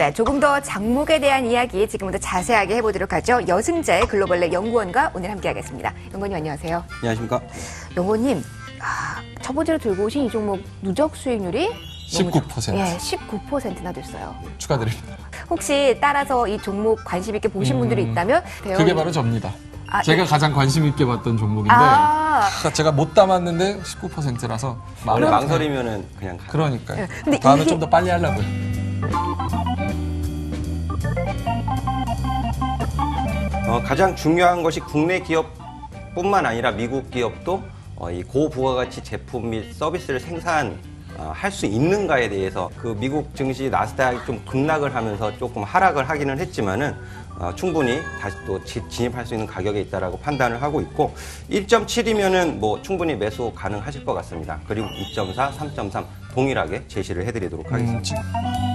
네, 조금 더 장목에 대한 이야기 지금부터 자세하게 해보도록 하죠. 여승재 글로벌랩 연구원과 오늘 함께하겠습니다. 연구원님 안녕하세요. 안녕하십니까? 연구원님, 아, 첫 번째로 들고 오신 이 종목 누적 수익률이 너무 좋- 19%. 예, 19%나 됐어요. 축하드립니다. 혹시 따라서 이 종목 관심 있게 보신 분들이 음, 있다면 그게 대원님- 바로 접니다. 아, 제가 네. 가장 관심 있게 봤던 종목인데 아, 제가 못 담았는데 19%라서 원래 마음이 망설이면은 그냥 가. 그러니까요. 네. 근데 다음에 이게- 좀더 빨리 하려고요. 어, 가장 중요한 것이 국내 기업뿐만 아니라 미국 기업도 어, 이 고부가가치 제품 및 서비스를 생산 어, 할수 있는가에 대해서 그 미국 증시 나스닥이 좀 급락을 하면서 조금 하락을 하기는 했지만은 어, 충분히 다시 또 지- 진입할 수 있는 가격에 있다라고 판단을 하고 있고 1.7이면은 뭐 충분히 매수 가능하실 것 같습니다. 그리고 2.4, 3.3 동일하게 제시를 해드리도록 하겠습니다. 음,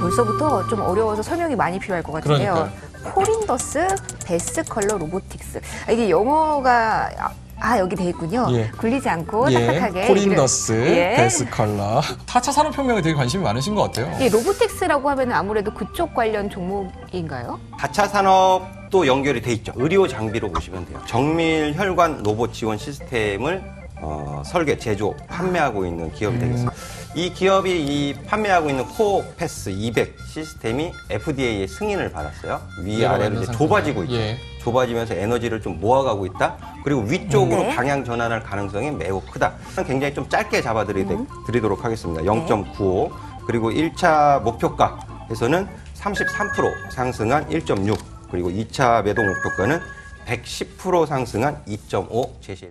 벌써부터 좀 어려워서 설명이 많이 필요할 것 같은데요. 그러니까요. 코린더스 베스 컬러 로보틱스. 아, 이게 영어가 아, 아, 여기 돼 있군요. 예. 굴리지 않고 예, 딱딱하게. 코린더스. 예. 베스 컬러. 타차 산업혁명에 되게 관심이 많으신 것 같아요. 예, 로보틱스라고 하면 아무래도 그쪽 관련 종목인가요? 4차 산업도 연결이 돼 있죠. 의료 장비로 보시면 돼요. 정밀 혈관 로봇 지원 시스템을 어, 설계, 제조, 판매하고 있는 기업이 되겠습니다. 이 기업이 이 판매하고 있는 코어 패스 200 시스템이 FDA의 승인을 받았어요. 위아래로 이제 좁아지고 있죠. 예. 좁아지면서 에너지를 좀 모아가고 있다. 그리고 위쪽으로 네. 방향 전환할 가능성이 매우 크다. 굉장히 좀 짧게 잡아드리도록 하겠습니다. 0.95 그리고 1차 목표가에서는 33% 상승한 1.6 그리고 2차 매도 목표가는 110% 상승한 2.5 제시.